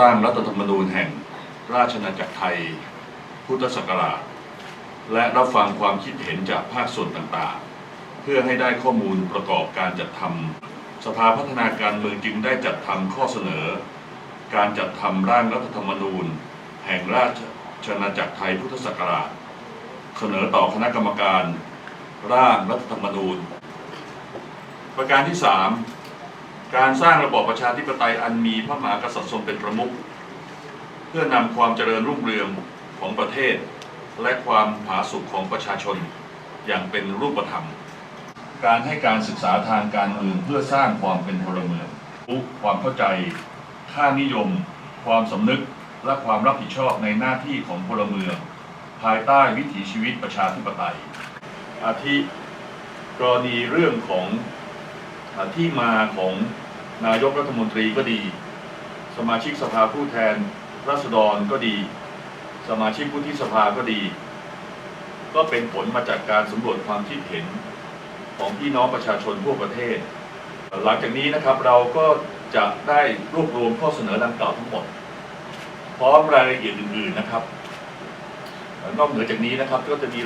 ร่างรัฐธรรมนูญแห่งราชอาจักรไทย พุทธศักราช และรับฟังความคิดเห็นจากภาคส่วนต่างๆ เพื่อให้ได้ข้อมูลประกอบการจัดทำสภาพัฒนาการเมืองจึงได้จัดทำข้อเสนอ การจัดทำร่างรัฐธรรมนูญ แห่งราชอาณาจักรไทยพุทธศักราช เสนอต่อคณะกรรมการร่างรัฐธรรมนูญ ประการที่ 3 การสร้างระบอบประชาธิปไตยอันมีพระมหากษัตริย์ทรงเป็นประมุขเพื่อนำความเจริญรุ่งเรืองของประเทศ และความผาสุกของประชาชนอย่างเป็นรูปธรรม การให้การศึกษาทางการเมืองเพื่อสร้างความเป็นพลเมืองรู้ความเข้าใจ ค่านิยม ความสำนึกและความรับผิดชอบในหน้าที่ของพลเมือง ภายใต้วิถีชีวิตประชาธิปไตย อาทิกรณีเรื่องของ ที่มาของนายกรัฐมนตรีก็ดี สมาชิกสภาผู้แทนราษฎรก็ดี สมาชิกผู้ที่สภาก็ดี ก็เป็นผลมาจากการสำรวจความคิดเห็นของพี่น้องประชาชนทั่วประเทศ หลังจากนี้นะครับเราก็จะได้รวบรวมข้อเสนอดังกล่าวทั้งหมด พร้อมรายละเอียดอื่นๆนะครับนอกเหนือจากนี้นะครับก็จะมี